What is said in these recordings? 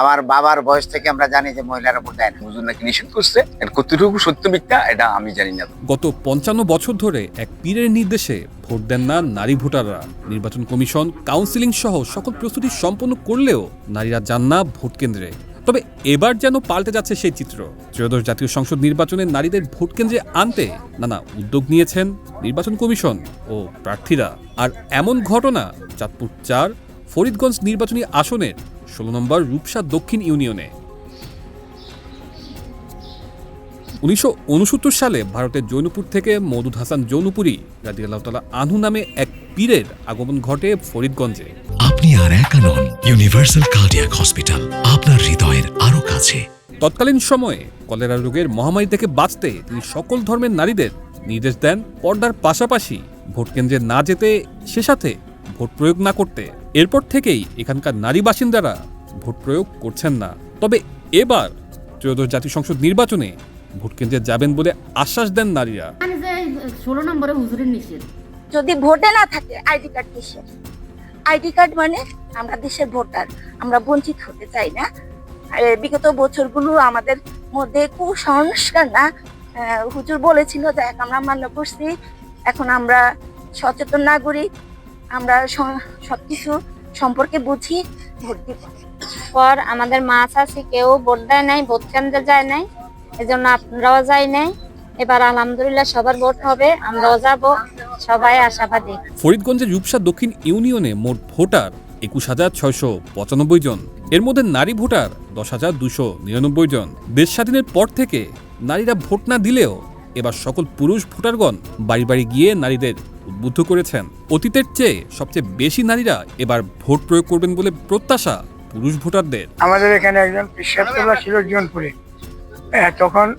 আমার বাবার বয়স থেকে আমরা জানি যে মহিলারা ভোট দেয় না। হুজুর নাকি নিষেধ করছে। কতটুকু সত্য মিথ্যা, এটা আমি জানি না। গত পঞ্চান্ন বছর ধরে এক পীরের নির্দেশে ভোট দেন না নারী ভোটাররা। নির্বাচন কমিশন, কাউন্সিলিং সহ সকল প্রস্তুতি সম্পন্ন করলেও নারীরা যান না ভোট কেন্দ্রে। তবে এবার যেন পাল্টে যাচ্ছে সেই চিত্র। ত্রয়োদশ জাতীয় সংসদ নির্বাচনে নারীদের ভোট কেন্দ্রে আনতে নানা উদ্যোগ নিয়েছেন নির্বাচন কমিশন ও প্রার্থীরা। আর এমন ঘটনা চাঁদপুর চার, ফরিদগঞ্জ নির্বাচনী আসনের ষোলো নম্বর রূপসা দক্ষিণ ইউনিয়নে। উনিশশো উনসত্তর সালে ভারতের জৈনপুর থেকে মৌদুদ হাসান জৌনপুরি রাদিয়াল্লাহ তালা আনহু নামে এক পীরের আগমন ঘটে ফরিদগঞ্জে। আপনি আর একা নন ইউনিভার্সাল কার্ডিয়াক হসপিটাল আপনার হৃদয়ের আরও কাছে। তৎকালীন সময়ে কলেরা রোগের মহামারী থেকে বাঁচতে তিনি সকল ধর্মের নারীদের নির্দেশ দেন পর্দার পাশাপাশি ভোট কেন্দ্রে না যেতে সে সাথে ভোট প্রয়োগ না করতে। এরপর থেকেই এখানকার নারী বাসিন্দারা ভোট প্রয়োগ করছেন না। তবে এবার ত্রয়োদশ জাতীয় সংসদ নির্বাচনে ভোট কেন্দ্রে যাবেন বলে আশ্বাস দেন নারীরা। মানে ষোলো নম্বরে হুজুরের নিষেধ। যদি ভোটে না থাকে আইডি কার্ড কিসের? আইডি কার্ড মানে আমরা দেশের ভোটার আমরা বঞ্চিত হতে চাই না। আর বিগত বছরগুলো আমাদের মধ্যে কুসংস্কার না। আহ, হুজুর বলেছিল যে এক আমরা মান্য করছি এখন আমরা সচেতন নাগরিক আমরা স- সবকিছু সম্পর্কে বুঝি দিব পর। আমাদের মা চাষি কেউ ভোট দেয় নাই, ভোট কেন্দ্রে যায় নাই, এজন্য আপনারাও যাই নাই। এবার আলহামদুলিল্লাহ সবার ভোট হবে, আমরাও যাব, সবাই আশাবাদী। ফরিদগঞ্জের রূপসা দক্ষিণ ইউনিয়নে মোট ভোটার একুশ হাজার ছয়শো পঁচানব্বই জন। এর মধ্যে নারী ভোটার দশ হাজার দুশো নিরানব্বই জন। দেশ স্বাধীনের পর থেকে নারীরা ভোট না দিলেও এবার সকল পুরুষ ভোটারগণ বাড়ি বাড়ি গিয়ে নারীদের উদ্বুদ্ধ করেছেন অতীতের চেয়ে সবচেয়ে বেশি নারীরা এবার ভোট প্রয়োগ করবেন বলে প্রত্যাশা পুরুষ ভোটারদের। আমাদের এখানে একজন পেশাবতলা ছিল জোনপুরে। হ্যাঁ, তখন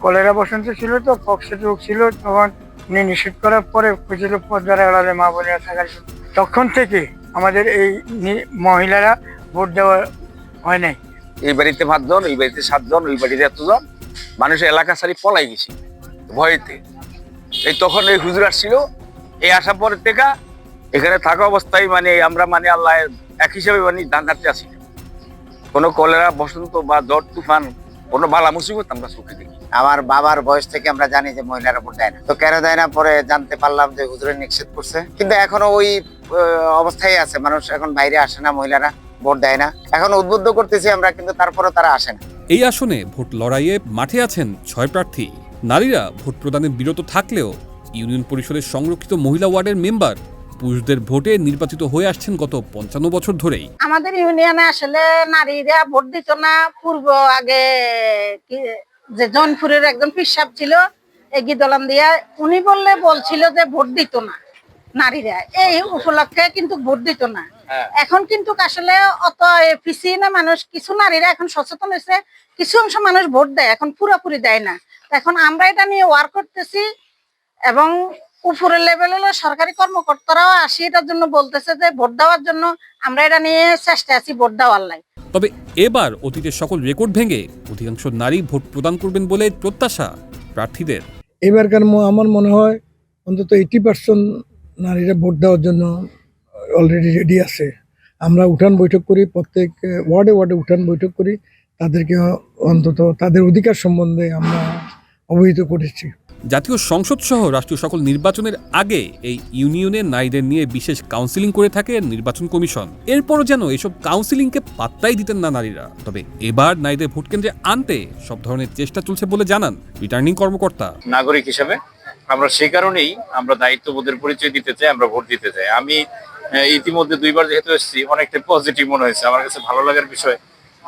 কলেরা বসন্ত ছিল তো পক্সের রোগ ছিল তখন উনি নিষেধ করার পরে খুঁজছিল পদ্মার আড়ালে মা বোনেরা থাকার জন্য। তখন থেকে আমাদের এই নি- মহিলারা ভোট দেওয়া হয় নাই। এই বাড়িতে পাঁচজন এই বাড়িতে সাতজন ওই বাড়িতে এতজন মানুষ এলাকা সারি পলাই গেছে ভয়েতে। এই তখন এই হুজুর আসছিল এই আসার পরের থেকে এখানে থাকা অবস্থায় মানে আমরা মানে আল্লাহ এক হিসাবে মানে ধান কাটতে আসি। কোনো কলেরা বসন্ত বা জ্বর তুফান কোনো বালা মুসিবত আমরা চোখে দেখি। আমার বাবার বয়স থেকে আমরা জানি যে মহিলারা ভোট দেয় না। তো কেন দেয় না পরে জানতে পারলাম যে হুজুরে নিষেধ করছে। কিন্তু এখনও ওই অবস্থায় আছে। মানুষ এখন বাইরে আসে না মহিলারা ভোট দেয় না। এখন উদ্বুদ্ধ করতেছি আমরা কিন্তু তারপরে তারা আসে না। এই আসনে ভোট লড়াইয়ে মাঠে আছেন ছয় প্রার্থী। নারীরা ভোট প্রদানে বিরত থাকলেও ইউনিয়ন পরিষদের সংরক্ষিত মহিলা ওয়ার্ডের মেম্বার পুরুষদের ভোটে নির্বাচিত হয়ে আসছেন গত পঞ্চান্ন বছর ধরেই। আমাদের ইউনিয়নে আসলে নারীরা ভোট দিত না। পূর্ব আগে যে জনপুরের একজন পিসাব ছিল এগি দলান দিয়া উনি বললে বলছিল যে ভোট দিত না নারীরা। এই উপলক্ষে কিন্তু ভোট দিত না। এখন কিন্তু আসলে অত পিছিয়ে না মানুষ কিছু নারীরা এখন সচেতন হয়েছে। কিছু অংশ মানুষ ভোট দেয় এখন পুরোপুরি দেয় না। এখন আমরা এটা নিয়ে ওয়ার্ক করতেছি। এবং উপরের লেভেলে সরকারি কর্মকর্তারাও আসি এটার জন্য বলতেছে যে ভোট দেওয়ার জন্য আমরা এটা নিয়ে চেষ্টা আছি ভোট দেওয়ার লাই। তবে এবার অতীতের সকল রেকর্ড ভেঙে অধিকাংশ নারী ভোট প্রদান করবেন বলে প্রত্যাশা প্রার্থীদের। এবারকার আমার মনে হয় অন্তত এইটি পার্সেন্ট নারীরা ভোট দেওয়ার জন্য অলরেডি রেডি আছে। আমরা উঠান বৈঠক করি প্রত্যেক ওয়ার্ডে ওয়ার্ডে উঠান বৈঠক করি তাদেরকে অন্তত তাদের অধিকার সম্বন্ধে আমরা অবহিত করেছি। জাতীয় সংসদ সহ রাষ্ট্রীয় সকল নির্বাচনের আগে এই ইউনিয়নে নারীদের নিয়ে বিশেষ কাউন্সিলিং করে থাকে নির্বাচন কমিশন। এরপরও যেন এসব কাউন্সিলিংকে পাত্তাই দিতেন না নারীরা। তবে এবার নারীদের ভোট কেন্দ্রে আনতে সব ধরনের চেষ্টা চলছে বলে জানান রিটার্নিং কর্মকর্তা। নাগরিক হিসেবে আমরা সেই কারণেই আমরা দায়িত্ববোধের পরিচয় দিতে চাই, আমরা ভোট দিতে চাই। আমি ইতিমধ্যে দুইবার যেহেতু এসেছি অনেকটা পজিটিভ মনে হয়েছে। আমার কাছে ভালো লাগার বিষয়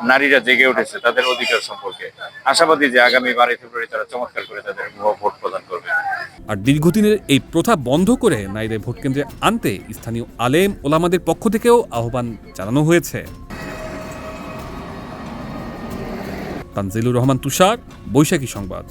নারীরা জেগে উঠেছে তাদের অধিকার সম্পর্কে। আশাবাদী যে আগামী বারোই ফেব্রুয়ারি তারা চমৎকার করে তাদের ভোট প্রদান করবে। আর দীর্ঘদিনের এই প্রথা বন্ধ করে নারীদের ভোট কেন্দ্রে আনতে স্থানীয় আলেম ওলামাদের পক্ষ থেকেও আহ্বান জানানো হয়েছে। তানজিলুর রহমান তুষার, বৈশাখী সংবাদ।